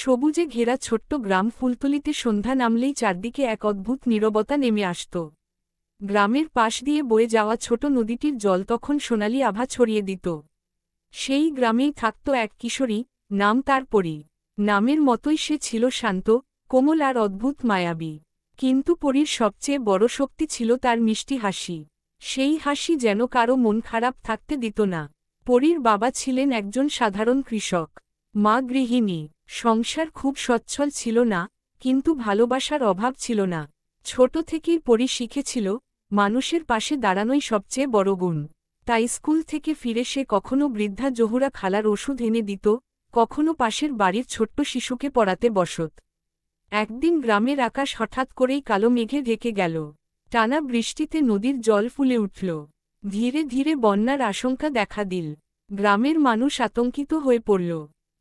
সবুজে ঘেরা ছোট্ট গ্রাম ফুলতলিতে সন্ধ্যা নামলেই চারদিকে এক অদ্ভুত নীরবতা নেমে আসত। গ্রামের পাশ দিয়ে বয়ে যাওয়া ছোট নদীটির জল তখন সোনালি আভা ছড়িয়ে দিত। সেই গ্রামেই থাকত এক কিশোরী, নাম তার পরি। নামের মতোই সে ছিল শান্ত, কোমল আর অদ্ভুত মায়াবী। কিন্তু পরীর সবচেয়ে বড় শক্তি ছিল তার মিষ্টি হাসি। সেই হাসি যেন কারও মন খারাপ থাকতে দিত না। পরীর বাবা ছিলেন একজন সাধারণ কৃষক, মা গৃহিণী। সংসার খুব সচ্ছল ছিল না, কিন্তু ভালোবাসার অভাব ছিল না। ছোট থেকেই পরি শিখেছিল, মানুষের পাশে দাঁড়ানোই সবচেয়ে বড় গুণ। তাই স্কুল থেকে ফিরে সে কখনো বৃদ্ধা জহুরা খালার ওষুধ এনে দিত, কখনো পাশের বাড়ির ছোট্ট শিশুকে পড়াতে বসত। একদিন গ্রামের আকাশ হঠাৎ করেই কালো মেঘে ঢেকে গেল। টানা বৃষ্টিতে নদীর জল ফুলে উঠল। ধীরে ধীরে বন্যার আশঙ্কা দেখা দিল। গ্রামের মানুষ আতঙ্কিত হয়ে পড়ল।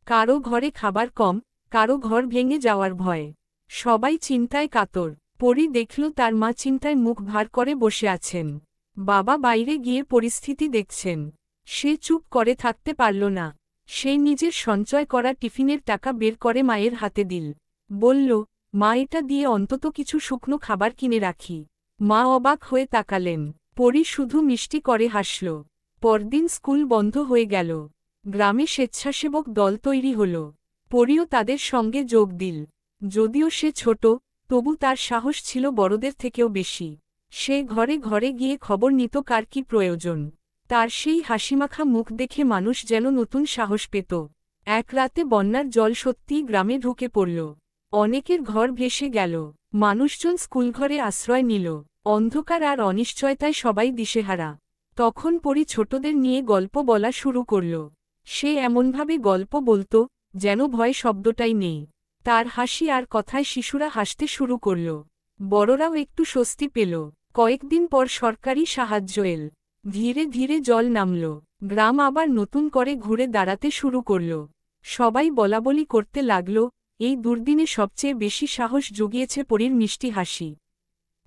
কারও ঘরে খাবার কম, কারও ঘর ভেঙে যাওয়ার ভয়। সবাই চিন্তায় কাতর। পরি দেখল তার মা চিন্তায় মুখ ভার করে বসে আছেন। বাবা বাইরে গিয়ে পরিস্থিতি দেখছেন। সে চুপ করে থাকতে পারল না। সে নিজের সঞ্চয় করা টিফিনের টাকা বের করে মায়ের হাতে দিল। বলল, মা, এটা দিয়ে অন্তত কিছু শুকনো খাবার কিনে রাখি। মা অবাক হয়ে তাকালেন। পরি শুধু মিষ্টি করে হাসল। পরদিন স্কুল বন্ধ হয়ে গেল। গ্রামে স্বেচ্ছাসেবক দল তৈরি হল। পরিও তাদের সঙ্গে যোগ দিল। যদিও সে ছোট, তবু তার সাহস ছিল বড়দের থেকেও বেশি। সে ঘরে ঘরে গিয়ে খবর নিত কার কি প্রয়োজন। তার সেই হাসিমাখা মুখ দেখে মানুষ যেন নতুন সাহস পেত। এক রাতে বন্যার জল সত্যিই গ্রামে ঢুকে পড়ল। অনেকের ঘর ভেসে গেল। মানুষজন স্কুলঘরে আশ্রয় নিল। অন্ধকার আর অনিশ্চয়তায় সবাই দিশেহারা। তখন পরি ছোটদের নিয়ে গল্প বলা শুরু করল। সে এমনভাবে গল্প বলত, যেন ভয় শব্দটাই নেই। তার হাসি আর কথায় শিশুরা হাসতে শুরু করল। বড়রাও একটু স্বস্তি পেল। কয়েকদিন পর সরকারি সাহায্য এল। ধীরে ধীরে জল নামল। গ্রাম আবার নতুন করে ঘুরে দাঁড়াতে শুরু করল। সবাই বলাবলি করতে লাগল, এই দুর্দিনে সবচেয়ে বেশি সাহস জুগিয়েছে পরীর মিষ্টি হাসি।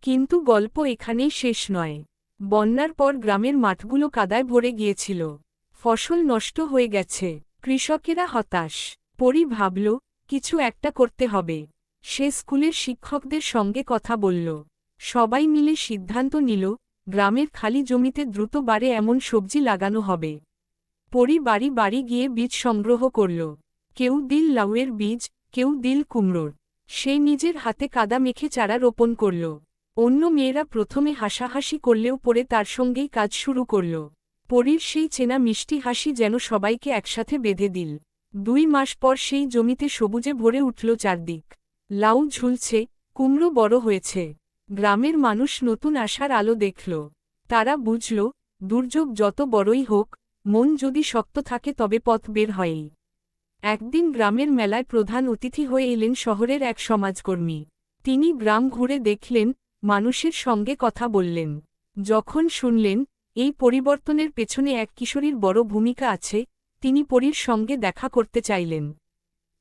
কিন্তু গল্প এখানেই শেষ নয়। বন্যার পর গ্রামের মাঠগুলো কাদায় ভরে গিয়েছিল। ফসল নষ্ট হয়ে গেছে। কৃষকেরা হতাশ। পরি ভাবল, কিছু একটা করতে হবে। সে স্কুলের শিক্ষকদের সঙ্গে কথা বলল। সবাই মিলে সিদ্ধান্ত নিল, গ্রামের খালি জমিতে দ্রুত বারে এমন সবজি লাগানো হবে। পরি বাড়ি বাড়ি গিয়ে বীজ সংগ্রহ করল। কেউ দিল লাউয়ের বীজ, কেউ দিল কুমড়োর। সে নিজের হাতে কাদা মেখে চারা রোপণ করল। অন্য মেয়েরা প্রথমে হাসাহাসি করলেও পরে তার সঙ্গেই কাজ শুরু করল। পরীর সেই চেনা মিষ্টি হাসি যেন সবাইকে একসাথে বেঁধে দিল। দুই মাস পর সেই জমিতে সবুজে ভরে উঠল চারদিক। লাউ ঝুলছে, কুমড়ো বড় হয়েছে। গ্রামের মানুষ নতুন আশার আলো দেখল। তারা বুঝল, দুর্যোগ যত বড়ই হোক, মন যদি শক্ত থাকে তবে পথ বের হয়ই। একদিন গ্রামের মেলায় প্রধান অতিথি হয়ে এলেন শহরের এক সমাজকর্মী। তিনি গ্রাম ঘুরে দেখলেন, মানুষের সঙ্গে কথা বললেন। যখন শুনলেন এই পরিবর্তনের পেছনে এক কিশোরীর বড় ভূমিকা আছে, তিনি পরীর সঙ্গে দেখা করতে চাইলেন।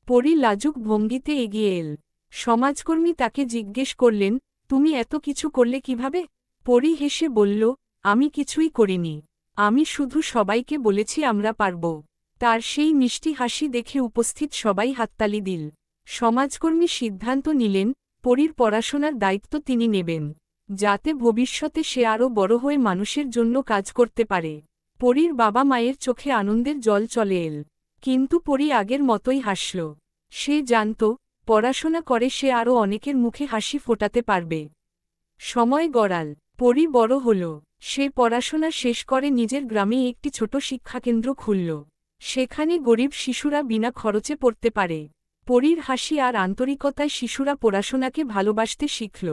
পরী লাজুক ভঙ্গিতে এগিয়ে এল। সমাজকর্মী তাকে জিজ্ঞেস করলেন, তুমি এত কিছু করলে কীভাবে? পরী হেসে বলল, আমি কিছুই করিনি। আমি শুধু সবাইকে বলেছি আমরা পারব। তার সেই মিষ্টি হাসি দেখে উপস্থিত সবাই হাততালি দিল। সমাজকর্মী সিদ্ধান্ত নিলেন, পরীর পড়াশোনার দায়িত্ব তিনি নেবেন। যাতে ভবিষ্যতে সে আরও বড় হয়ে মানুষের জন্য কাজ করতে পারে। পরীর বাবা মায়ের চোখে আনন্দের জল চলে এল, কিন্তু পরী আগের মতোই হাসল। সে জানত, পড়াশোনা করে সে আরও অনেকের মুখে হাসি ফোটাতে পারবে। সময় গড়াল, পরী বড় হল। সে পড়াশোনা শেষ করে নিজের গ্রামে একটি ছোট শিক্ষাকেন্দ্র খুলল। সেখানে গরিব শিশুরা বিনা খরচে পড়তে পারে। পরীর হাসি আর আন্তরিকতায় শিশুরা পড়াশোনাকে ভালোবাসতে শিখল।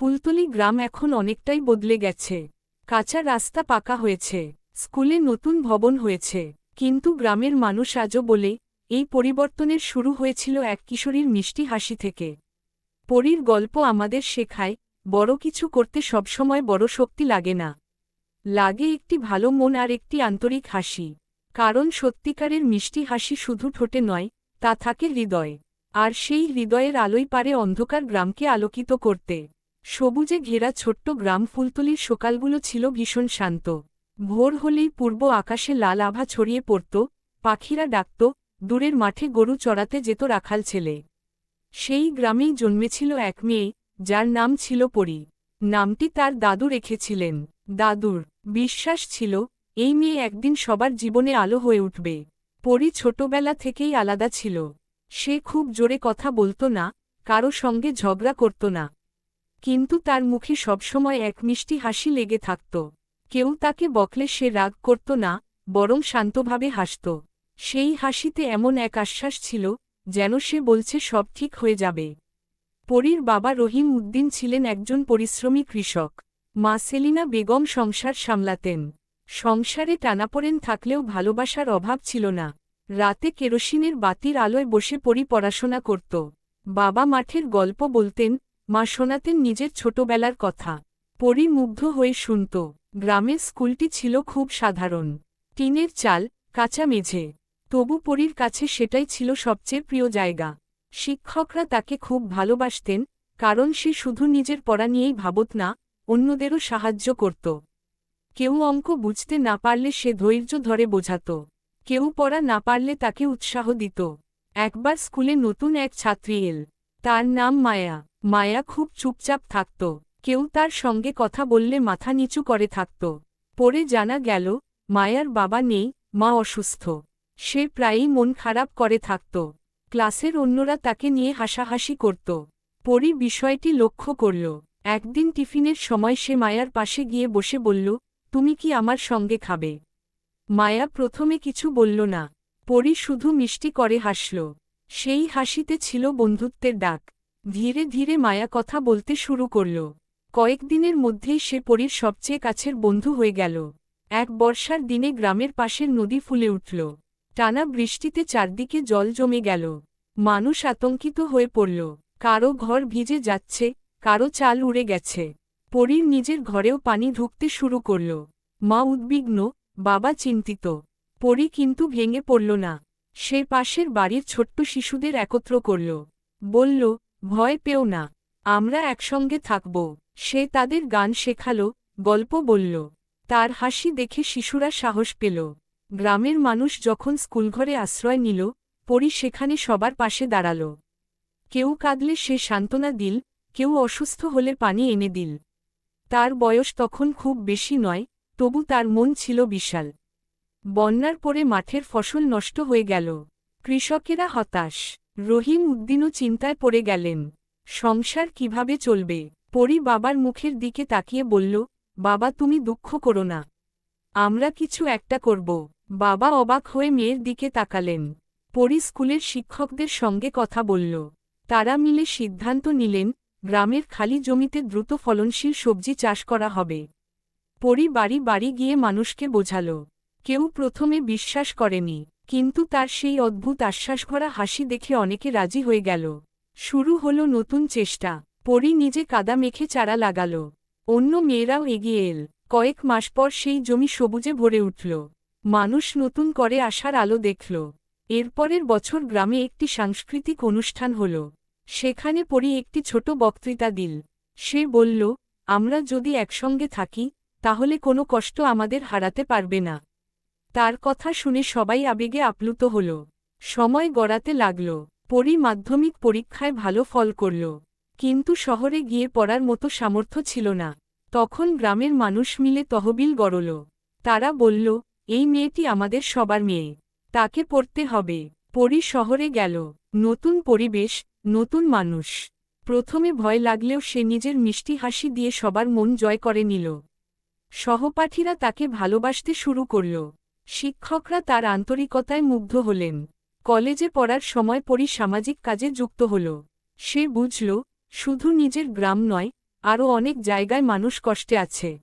ফুলতলি গ্রাম এখন অনেকটাই বদলে গেছে। কাঁচা রাস্তা পাকা হয়েছে, স্কুলে নতুন ভবন হয়েছে, কিন্তু গ্রামের মানুষ আজও বলে, এই পরিবর্তনের শুরু হয়েছিল এক কিশোরীর মিষ্টি হাসি থেকে। পরীর গল্প আমাদের শেখায়, বড় কিছু করতে সবসময় বড় শক্তি লাগে না। লাগে একটি ভালো মন আর একটি আন্তরিক হাসি। কারণ সত্যিকারের মিষ্টি হাসি শুধু ঠোঁটে নয়, তা থাকে হৃদয়। আর সেই হৃদয়ের আলোই পারে অন্ধকার গ্রামকে আলোকিত করতে। সবুজে ঘেরা ছোট্ট গ্রাম ফুলতলির সকালগুলো ছিল ভীষণ শান্ত। ভোর হলেই পূর্ব আকাশে লাল আভা ছড়িয়ে পড়ত, পাখিরা ডাকত, দূরের মাঠে গরু চড়াতে যেত রাখাল ছেলে। সেই গ্রামেই জন্মেছিল এক মেয়ে, যার নাম ছিল পরি। নামটি তার দাদু রেখেছিলেন। দাদুর বিশ্বাস ছিল, এই মেয়ে একদিন সবার জীবনে আলো হয়ে উঠবে। পরি ছোটবেলা থেকেই আলাদা ছিল। সে খুব জোরে কথা বলতো না, কারও সঙ্গে ঝগড়া করত না। কিন্তু তার মুখে সবসময় এক মিষ্টি হাসি লেগে থাকত। কেউ তাকে বকলে সে রাগ করত না, বরং শান্তভাবে হাসত। সেই হাসিতে এমন এক আশ্বাস ছিল, যেন সে বলছে সব ঠিক হয়ে যাবে। পরীর বাবা রহিম উদ্দিন ছিলেন একজন পরিশ্রমী কৃষক। মা সেলিনা বেগম সংসার সামলাতেন। সংসারে টানাপোড়েন থাকলেও ভালোবাসার অভাব ছিল না। রাতে কেরোসিনের বাতির আলোয় বসে পড়ি পড়াশোনা করত। বাবা মাঠের গল্প বলতেন মা শোনাতেন নিজের ছোটবেলার কথা। পরি মুগ্ধ হয়ে শুনত গ্রামের স্কুলটি ছিল খুব সাধারণ। টিনের চাল, কাঁচা মেঝে। তবু পরীর কাছে সেটাই ছিল সবচেয়ে প্রিয় জায়গা। শিক্ষকরা তাকে খুব ভালোবাসতেন, কারণ সে শুধু নিজের পড়া নিয়েই ভাবত না, অন্যদেরও সাহায্য করত। কেউ অঙ্ক বুঝতে না পারলে সে ধৈর্য ধরে বোঝাত। কেউ পড়া না পারলে তাকে উৎসাহ দিত। একবার স্কুলে নতুন এক ছাত্রী এল, তার নাম মায়া। মায়া খুব চুপচাপ থাকত। কেউ তার সঙ্গে কথা বললে মাথা নিচু করে থাকত। পরে জানা গেল, মায়ার বাবা নেই, মা অসুস্থ। সে প্রায়ই মন খারাপ করে থাকত। ক্লাসের অন্যরা তাকে নিয়ে হাসাহাসি করত। পরি বিষয়টি লক্ষ্য করল। একদিন টিফিনের সময় সে মায়ার পাশে গিয়ে বসে বলল, তুমি কি আমার সঙ্গে খাবে? মায়া প্রথমে কিছু বলল না। পরি শুধু মিষ্টি করে হাসল। সেই হাসিতে ছিল বন্ধুত্বের ডাক ধীরে ধীরে মায়া কথা বলতে শুরু করল। কয়েকদিনের মধ্যেই সে পরীর সবচেয়ে কাছের বন্ধু হয়ে গেল। এক বর্ষার দিনে গ্রামের পাশের নদী ফুলে উঠল। টানা বৃষ্টিতে চারদিকে জল জমে গেল। মানুষ আতঙ্কিত হয়ে পড়ল। কারও ঘর ভিজে যাচ্ছে, কারও চাল উড়ে গেছে। পরীর নিজের ঘরেও পানি ঢুকতে শুরু করল। মা উদ্বিগ্ন, বাবা চিন্তিত। পরী কিন্তু ভেঙে পড়ল না। সে পাশের বাড়ির ছোট্ট শিশুদের একত্র করল। বলল ভয় পেও না, আমরা একসঙ্গে থাকব। সে তাদের গান শেখালো, গল্প বলল। তার হাসি দেখে শিশুরা সাহস পেল। গ্রামের মানুষ যখন স্কুলঘরে আশ্রয় নিল, পরি সেখানে সবার পাশে দাঁড়াল। কেউ কাঁদলে সে সান্ত্বনা দিল, কেউ অসুস্থ হলে পানি এনে দিল। তার বয়স তখন খুব বেশি নয়, তবু তার মন ছিল বিশাল। বন্যার পরে মাঠের ফসল নষ্ট হয়ে গেল। কৃষকেরা হতাশ। রহিম উদ্দিনও চিন্তায় পড়ে গেলেন। সংসার কীভাবে চলবে? পরি বাবার মুখের দিকে তাকিয়ে বলল, বাবা, তুমি দুঃখ করো না। আমরা কিছু একটা করব। বাবা অবাক হয়ে মেয়ের দিকে তাকালেন। পরি স্কুলের শিক্ষকদের সঙ্গে কথা বলল। তারা মিলে সিদ্ধান্ত নিলেন, গ্রামের খালি জমিতে দ্রুত ফলনশীল সবজি চাষ করা হবে। পরি বাড়ি বাড়ি গিয়ে মানুষকে বোঝাল। কেউ প্রথমে বিশ্বাস করেনি। কিন্তু তার সেই অদ্ভুত আশ্বাস আশ্বাসভরা হাসি দেখে অনেকে রাজি হয়ে গেল। শুরু হল নতুন চেষ্টা। পরি নিজে কাদা মেখে চারা লাগাল। অন্য মেয়েরাও এগিয়ে এল। কয়েক মাস পর সেই জমি সবুজে ভরে উঠল। মানুষ নতুন করে আসার আলো দেখল। এরপরের বছর গ্রামে একটি সাংস্কৃতিক অনুষ্ঠান হল। সেখানে পরি একটি ছোট বক্তৃতা দিল। সে বলল, আমরা যদি একসঙ্গে থাকি, তাহলে কোনো কষ্ট আমাদের হারাতে পারবে না। তার কথা শুনে সবাই আবেগে আপ্লুত হল। সময় গড়াতে লাগল। পরি মাধ্যমিক পরীক্ষায় ভালো ফল করল। কিন্তু শহরে গিয়ে পড়ার মতো সামর্থ্য ছিল না। তখন গ্রামের মানুষ মিলে তহবিল গড়ল। তারা বলল, এই মেয়েটি আমাদের সবার মেয়ে। তাকে পড়তে হবে। পরি শহরে গেল। নতুন পরিবেশ, নতুন মানুষ। প্রথমে ভয় লাগলেও সে নিজের মিষ্টি হাসি দিয়ে সবার মন জয় করে নিল। সহপাঠীরা তাকে ভালোবাসতে শুরু করল। শিক্ষকরা তার আন্তরিকতায় মুগ্ধ হলেন। কলেজে পড়ার সময় পরি সামাজিক কাজে যুক্ত হল। সে বুঝল, শুধু নিজের গ্রাম নয়, আরও অনেক জায়গায় মানুষ কষ্টে আছে।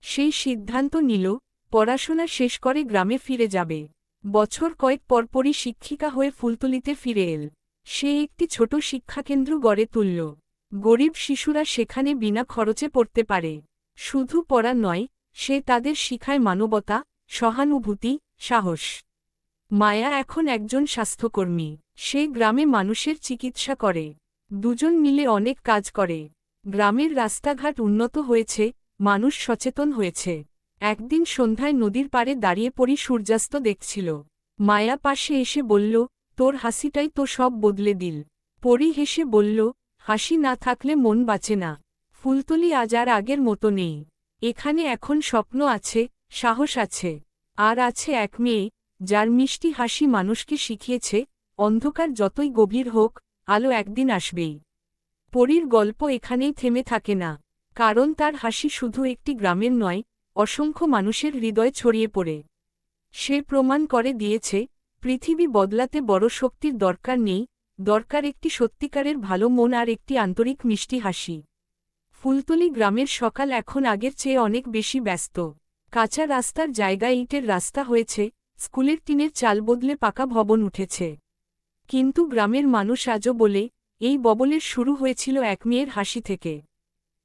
সেই সিদ্ধান্ত নিল, পড়াশোনা শেষ করে গ্রামে ফিরে যাবে। বছর কয়েক পরপরই শিক্ষিকা হয়ে ফুলতুলিতে ফিরে এল। সে একটি ছোট শিক্ষাকেন্দ্র গড়ে তুলল। গরিব শিশুরা সেখানে বিনা খরচে পড়তে পারে। শুধু পড়া নয়, সে তাদের শিখায় মানবতা সহানুভূতি, সাহস। মায়া এখন একজন স্বাস্থ্যকর্মী। সে গ্রামে মানুষের চিকিৎসা করে। দুজন মিলে অনেক কাজ করে। গ্রামের রাস্তাঘাট উন্নত হয়েছে, মানুষ সচেতন হয়েছে। একদিন সন্ধ্যায় নদীর পাড়ে দাঁড়িয়ে পড়ি সূর্যাস্ত দেখছিল। মায়া পাশে এসে বলল, তোর হাসিটাই তো সব বদলে দিল। পরি হেসে বলল, হাসি না থাকলে মন বাঁচে না। ফুলতলি আজ আর আগের মতো নেই। এখানে এখন স্বপ্ন আছে সাহস আছে। আর আছে এক মেয়ে, যার মিষ্টি হাসি মানুষকে শিখিয়েছে, অন্ধকার যতই গভীর হোক, আলো একদিন আসবেই। পরীর গল্প এখানেই থেমে থাকে না, কারণ তার হাসি শুধু একটি গ্রামের নয়, অসংখ্য মানুষের হৃদয় ছড়িয়ে পড়ে। সে প্রমাণ করে দিয়েছে, পৃথিবী বদলাতে বড় শক্তির দরকার নেই, দরকার একটি সত্যিকারের ভালো মন আর একটি আন্তরিক মিষ্টি হাসি। ফুলতলি গ্রামের সকাল এখন আগের চেয়ে অনেক বেশি ব্যস্ত। কাঁচা রাস্তার জায়গায় ইটের রাস্তা হয়েছে, স্কুলের টিনের চাল বদলে পাকা ভবন উঠেছে। কিন্তু গ্রামের মানুষ আজও বলে, এই ববলের শুরু হয়েছিল এক মেয়ের হাসি থেকে।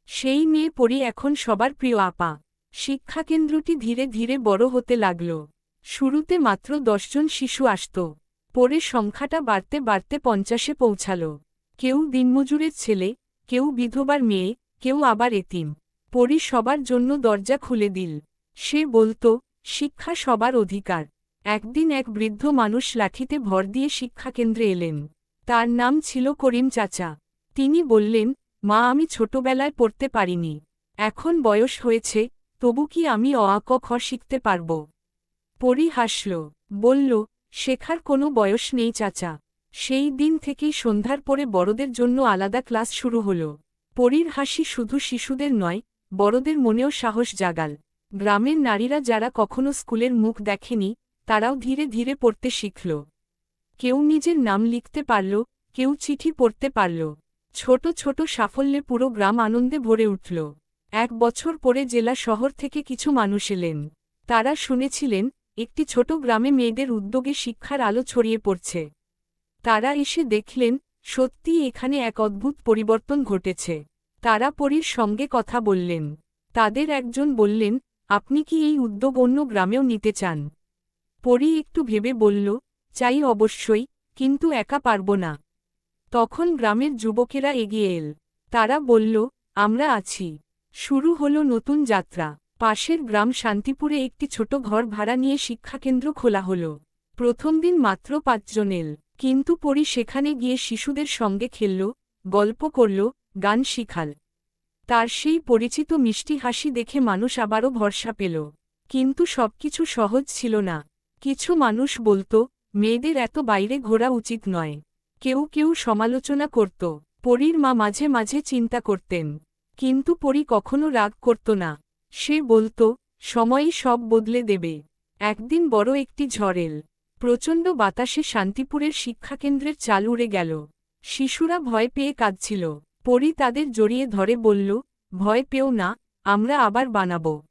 সেই মেয়ে পরি এখন সবার প্রিয় আপা। শিক্ষাকেন্দ্রটি ধীরে ধীরে বড় হতে লাগল। শুরুতে মাত্র দশজন শিশু আসত। পরে সংখ্যাটা বাড়তে বাড়তে পঞ্চাশে পৌঁছাল। কেউ দিনমজুরের ছেলে, কেউ বিধবার মেয়ে, কেউ আবার এতিম। পরি সবার জন্য দরজা খুলে দিল। সে বলতো, শিক্ষা সবার অধিকার। একদিন এক বৃদ্ধ মানুষ লাঠিতে ভর দিয়ে শিক্ষাকেন্দ্রে এলেন। তার নাম ছিল করিম চাচা। তিনি বললেন, মা, আমি ছোটবেলায় পড়তে পারিনি। এখন বয়স হয়েছে, তবু কি আমি অ আ ক খ শিখতে পারব পরি হাসল। বলল, শেখার কোনো বয়স নেই চাচা। সেই দিন থেকেই সন্ধ্যার পরে বড়দের জন্য আলাদা ক্লাস শুরু হল। পরীর হাসি শুধু শিশুদের নয়, বড়দের মনেও সাহস জাগাল। গ্রামের নারীরা যারা কখনো স্কুলের মুখ দেখেনি, তারাও ধীরে ধীরে পড়তে শিখল। কেউ নিজের নাম লিখতে পারল, কেউ চিঠি পড়তে পারল। ছোট ছোট সাফল্যে পুরো গ্রাম আনন্দে ভরে উঠল। এক বছর পরে জেলা শহর থেকে কিছু মানুষ এলেন। তারা শুনেছিলেন, একটি ছোট গ্রামে মেয়েদের উদ্যোগে শিক্ষার আলো ছড়িয়ে পড়ছে। তারা এসে দেখলেন, সত্যি এখানে এক অদ্ভুত পরিবর্তন ঘটেছে। তারা পরীর সঙ্গে কথা বললেন। তাদের একজন বললেন আপনি কি এই উদ্যোগ অন্য গ্রামেও নিতে চান? পরি একটু ভেবে বলল, চাই অবশ্যই, কিন্তু একা পারব না। তখন গ্রামের যুবকেরা এগিয়ে এল। তারা বলল, আমরা আছি। শুরু হল নতুন যাত্রা। পাশের গ্রাম শান্তিপুরে একটি ছোট ঘর ভাড়া নিয়ে শিক্ষাকেন্দ্র খোলা হল। প্রথম দিন মাত্র পাঁচজন এল। কিন্তু পরি সেখানে গিয়ে শিশুদের সঙ্গে খেলল, গল্প করল, গান শিখাল। তার সেই পরিচিত মিষ্টি হাসি দেখে মানুষ আবারও ভরসা পেল। কিন্তু সবকিছু সহজ ছিল না। কিছু মানুষ বলত, মেয়েদের এত বাইরে ঘোরা উচিত নয়। কেউ কেউ সমালোচনা করত। পরীর মা মাঝে মাঝে চিন্তা করতেন। কিন্তু পরী কখনো রাগ করত না। সে বলত সময়ই সব বদলে দেবে। একদিন বড় একটি ঝড়েল প্রচণ্ড বাতাসে শান্তিপুরের শিক্ষাকেন্দ্রের চাল উড়ে গেল। শিশুরা ভয় পেয়ে কাঁদছিল। পরী তাদের জড়িয়ে ধরে বলল, ভয় পেও না, আমরা আবার বানাব।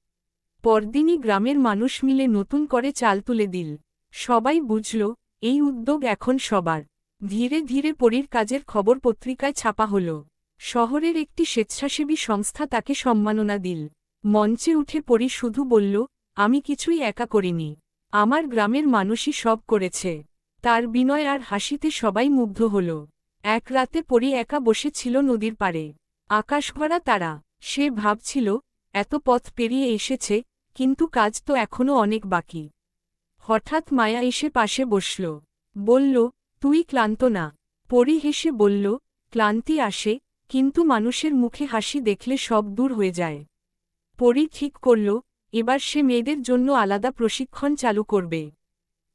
পরদিনই গ্রামের মানুষ মিলে নতুন করে চাল তুলে দিল। সবাই বুঝল, এই উদ্যোগ এখন সবার। ধীরে ধীরে পরীর কাজের খবর পত্রিকায় ছাপা হল। শহরের একটি স্বেচ্ছাসেবী সংস্থা তাকে সম্মাননা দিল। মঞ্চে উঠে পরি শুধু বলল, আমি কিছুই একা করিনি। আমার গ্রামের মানুষই সব করেছে। তার বিনয় আর হাসিতে সবাই মুগ্ধ হল। এক রাতে পরী একা বসেছিল নদীর পাড়ে। আকাশ ভরা তারা। সে ভাবছিল, এত পথ পেরিয়ে এসেছে, কিন্তু কাজ তো এখনও অনেক বাকি। হঠাৎ মায়া এসে পাশে বসল। বলল, তুই ক্লান্ত না। পরি হেসে বলল, ক্লান্তি আসে, কিন্তু মানুষের মুখে হাসি দেখলে সব দূর হয়ে যায়। পরি ঠিক করল, এবার সে মেয়েদের জন্য আলাদা প্রশিক্ষণ চালু করবে।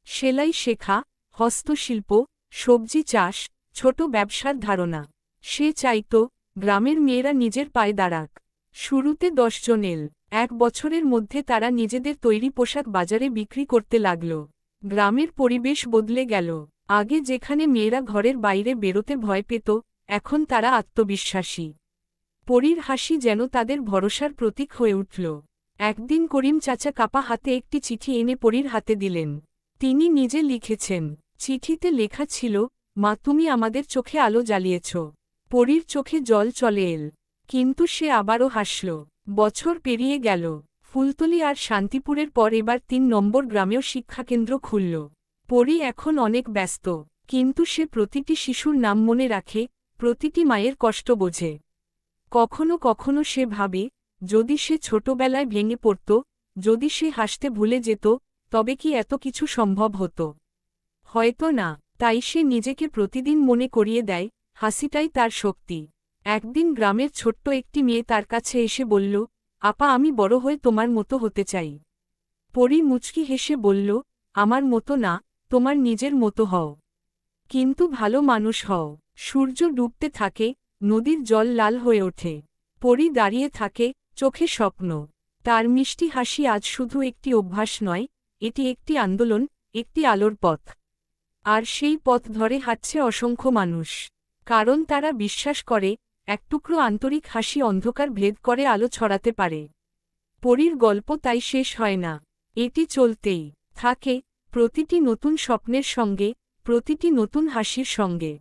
সেলাই শেখা, হস্তশিল্প, সবজি চাষ ছোট ব্যবসার ধারণা। সে চাইত, গ্রামের মেয়েরা নিজের পায়ে দাঁড়াক। শুরুতে দশজন এল। এক বছরের মধ্যে তারা নিজেদের তৈরি পোশাক বাজারে বিক্রি করতে লাগল। গ্রামের পরিবেশ বদলে গেল। আগে যেখানে মেয়েরা ঘরের বাইরে বেরোতে ভয় পেত, এখন তারা আত্মবিশ্বাসী। পরীর হাসি যেন তাদের ভরসার প্রতীক হয়ে উঠল। একদিন করিম চাচা কাপা হাতে একটি চিঠি এনে পরীর হাতে দিলেন। তিনি নিজে লিখেছেন। চিঠিতে লেখা ছিল মা, তুমি আমাদের চোখে আলো জ্বালিয়েছ। পরীর চোখে জল চলে এল। কিন্তু সে আবারও হাসল। বছর পেরিয়ে গেল। ফুলতলি আর শান্তিপুরের পর এবার তিন নম্বর গ্রামেও শিক্ষাকেন্দ্র খুলল। পরী এখন অনেক ব্যস্ত। কিন্তু সে প্রতিটি শিশুর নাম মনে রাখে, প্রতিটি মায়ের কষ্ট বোঝে। কখনো কখনো সে ভাবে, যদি সে ছোটবেলায় ভেঙে পড়ত, যদি সে হাসতে ভুলে যেত, তবে কি এত কিছু সম্ভব হতো? হয়তো না। তাই সে নিজেকে প্রতিদিন মনে করিয়ে দেয়, হাসিটাই তার শক্তি। একদিন গ্রামের ছোট্ট একটি মেয়ে তার কাছে এসে বলল, আপা, আমি বড় হয়ে তোমার মতো হতে চাই। পরি মুচকি হেসে বলল, আমার মতো না, তোমার নিজের মতো হও। কিন্তু ভালো মানুষ হও। সূর্য ডুবতে থাকে, নদীর জল লাল হয়ে ওঠে। পরি দাঁড়িয়ে থাকে, চোখে স্বপ্ন। তার মিষ্টি হাসি আজ শুধু একটি অভ্যাস নয়, এটি একটি আন্দোলন, একটি আলোর পথ। আর সেই পথ ধরে হাঁটছে অসংখ্য মানুষ। কারণ তারা বিশ্বাস করে একটুকরো আন্তরিক হাসি অন্ধকার ভেদ করে আলো ছড়াতে পারে। পরীর গল্প তাই শেষ হয় না। এটি চলতেই থাকে প্রতিটি নতুন স্বপ্নের সঙ্গে, প্রতিটি নতুন হাসির সঙ্গে।